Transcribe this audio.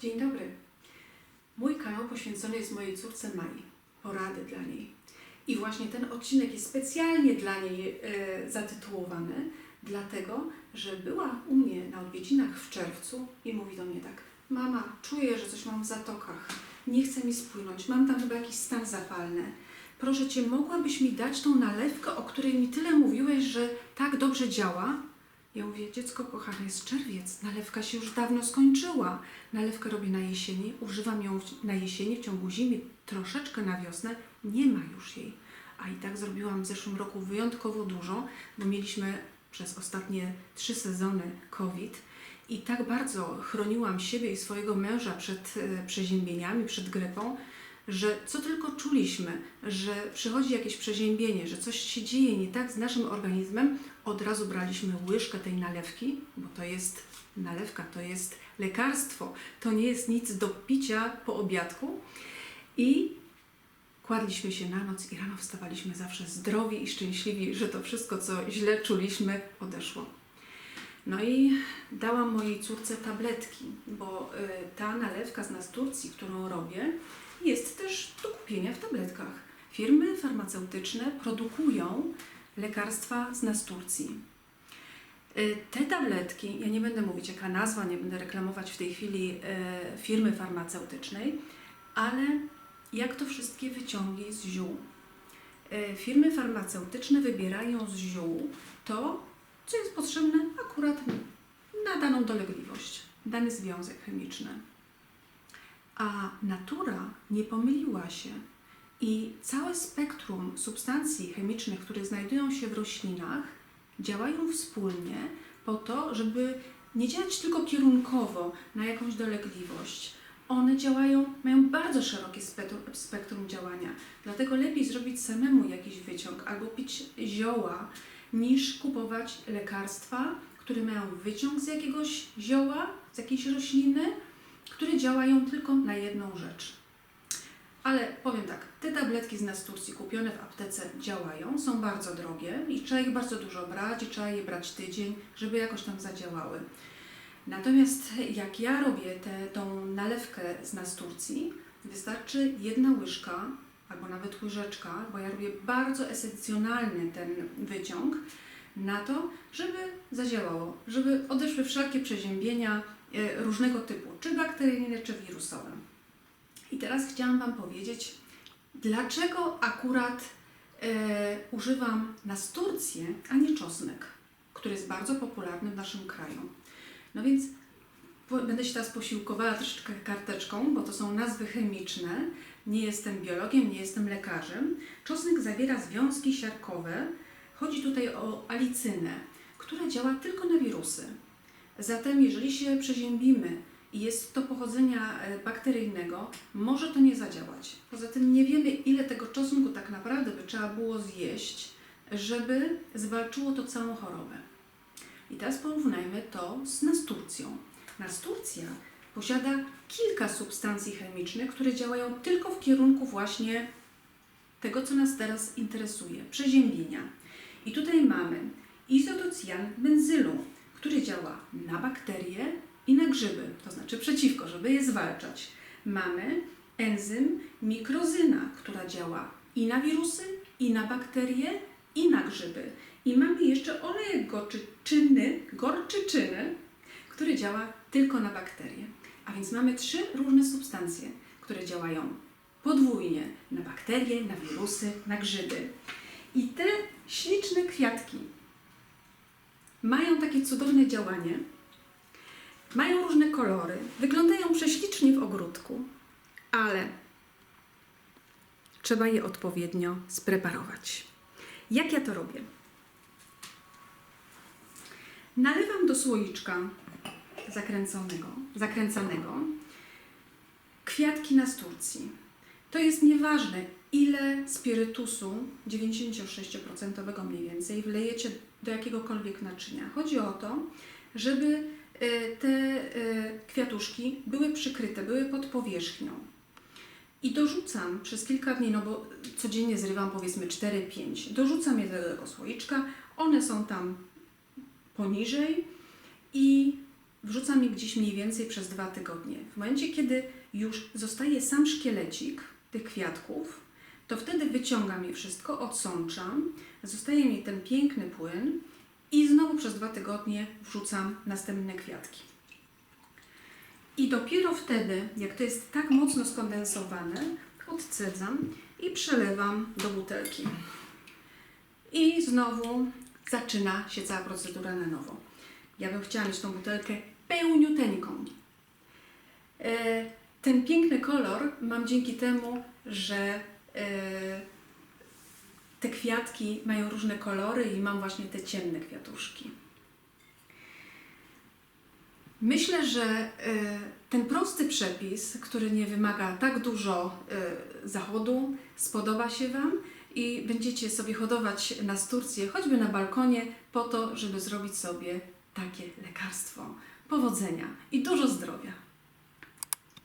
Dzień dobry. Mój kanał poświęcony jest mojej córce Mai. Porady dla niej. I właśnie ten odcinek jest specjalnie dla niej e, zatytułowany, dlatego, że była u mnie na odwiedzinach w czerwcu i mówi do mnie tak: Mama, czuję, że coś mam w zatokach. Nie chce mi spłynąć. Mam tam chyba jakiś stan zapalny. Proszę cię, mogłabyś mi dać tą nalewkę, o której mi tyle mówiłeś, że tak dobrze działa? Ja mówię, dziecko kochane, jest czerwiec, nalewka się już dawno skończyła. Nalewkę robię na jesieni, używam ją na jesieni, w ciągu zimy, troszeczkę na wiosnę, nie ma już jej. A i tak zrobiłam w zeszłym roku wyjątkowo dużo, bo mieliśmy przez ostatnie trzy sezony COVID. I tak bardzo chroniłam siebie i swojego męża przed e, przeziębieniami, przed grypą, że co tylko czuliśmy, że przychodzi jakieś przeziębienie, że coś się dzieje nie tak z naszym organizmem, od razu braliśmy łyżkę tej nalewki, bo to jest nalewka, to jest lekarstwo, to nie jest nic do picia po obiadku i kładliśmy się na noc i rano wstawaliśmy zawsze zdrowi i szczęśliwi, że to wszystko, co źle czuliśmy, odeszło. No i dałam mojej córce tabletki, bo y, ta nalewka z Nasturcji, którą robię, jest też do kupienia w tabletkach. Firmy farmaceutyczne produkują lekarstwa z Nasturcji. Y, Te tabletki, ja nie będę mówić jaka nazwa, nie będę reklamować w tej chwili y, firmy farmaceutycznej, ale jak to wszystkie wyciągi z ziół. Y, Firmy farmaceutyczne wybierają z ziół to, co jest potrzebne akurat na daną dolegliwość, dany związek chemiczny. A natura nie pomyliła się i całe spektrum substancji chemicznych, które znajdują się w roślinach, działają wspólnie po to, żeby nie działać tylko kierunkowo na jakąś dolegliwość. One działają, mają bardzo szerokie spektrum, spektrum działania. Dlatego lepiej zrobić samemu jakiś wyciąg albo pić zioła, niż kupować lekarstwa, które mają wyciąg z jakiegoś zioła, z jakiejś rośliny, działają tylko na jedną rzecz. Ale powiem tak, te tabletki z Nasturcji kupione w aptece działają, są bardzo drogie i trzeba ich bardzo dużo brać i trzeba je brać tydzień, żeby jakoś tam zadziałały. Natomiast jak ja robię tę tą nalewkę z Nasturcji, wystarczy jedna łyżka albo nawet łyżeczka, bo ja robię bardzo esencjonalny ten wyciąg, na to, żeby zadziałało, żeby odeszły wszelkie przeziębienia e, różnego typu, czy bakteryjne, czy wirusowe. I teraz chciałam Wam powiedzieć, dlaczego akurat e, używam nasturcję, a nie czosnek, który jest bardzo popularny w naszym kraju. No więc będę się teraz posiłkowała troszeczkę karteczką, bo to są nazwy chemiczne. Nie jestem biologiem, nie jestem lekarzem. Czosnek zawiera związki siarkowe. Chodzi tutaj o alicynę, która działa tylko na wirusy. Zatem, jeżeli się przeziębimy i jest to pochodzenia e, bakteryjnego, może to nie zadziałać. Poza tym nie wiemy, ile tego czosnku tak naprawdę by trzeba było zjeść, żeby zwalczyło to całą chorobę. I teraz porównajmy to z nasturcją. Nasturcja posiada kilka substancji chemicznych, które działają tylko w kierunku właśnie tego, co nas teraz interesuje przeziębienia. I tutaj mamy izotocjan benzylu, który działa na bakterie i na grzyby, to znaczy przeciwko, żeby je zwalczać. Mamy enzym mikrozyna, która działa i na wirusy, i na bakterie, i na grzyby. I mamy jeszcze olejek gorczyczyny, gorczyczyny, który działa tylko na bakterie. A więc mamy trzy różne substancje, które działają podwójnie na bakterie, na wirusy, na grzyby. I te śliczne kwiatki mają takie cudowne działanie, mają różne kolory, wyglądają prześlicznie w ogródku, ale trzeba je odpowiednio spreparować. Jak ja to robię? Nalewam do słoiczka zakręconego, zakręcanego kwiatki nasturcji. To jest nieważne, ile spirytusu 96% mniej więcej wlejecie do jakiegokolwiek naczynia. Chodzi o to, żeby e, te e, kwiatuszki były przykryte, były pod powierzchnią. I dorzucam przez kilka dni, no bo codziennie zrywam powiedzmy 4-5, dorzucam je do tego słoiczka, one są tam poniżej i wrzucam je gdzieś mniej więcej przez dwa tygodnie. W momencie, kiedy już zostaje sam szkielecik tych kwiatków, to wtedy wyciągam je wszystko, odsączam, zostaje mi ten piękny płyn i znowu przez dwa tygodnie wrzucam następne kwiatki. I dopiero wtedy, jak to jest tak mocno skondensowane, odcedzam i przelewam do butelki. I znowu zaczyna się cała procedura na nowo. Ja bym chciała mieć tą butelkę pełniuteńką. E, ten piękny kolor mam dzięki temu, że te kwiatki mają różne kolory i mam właśnie te ciemne kwiatuszki. Myślę, że e, ten prosty przepis, który nie wymaga tak dużo e, zachodu, spodoba się Wam i będziecie sobie hodować na Turcję, choćby na balkonie, po to, żeby zrobić sobie takie lekarstwo. Powodzenia i dużo zdrowia.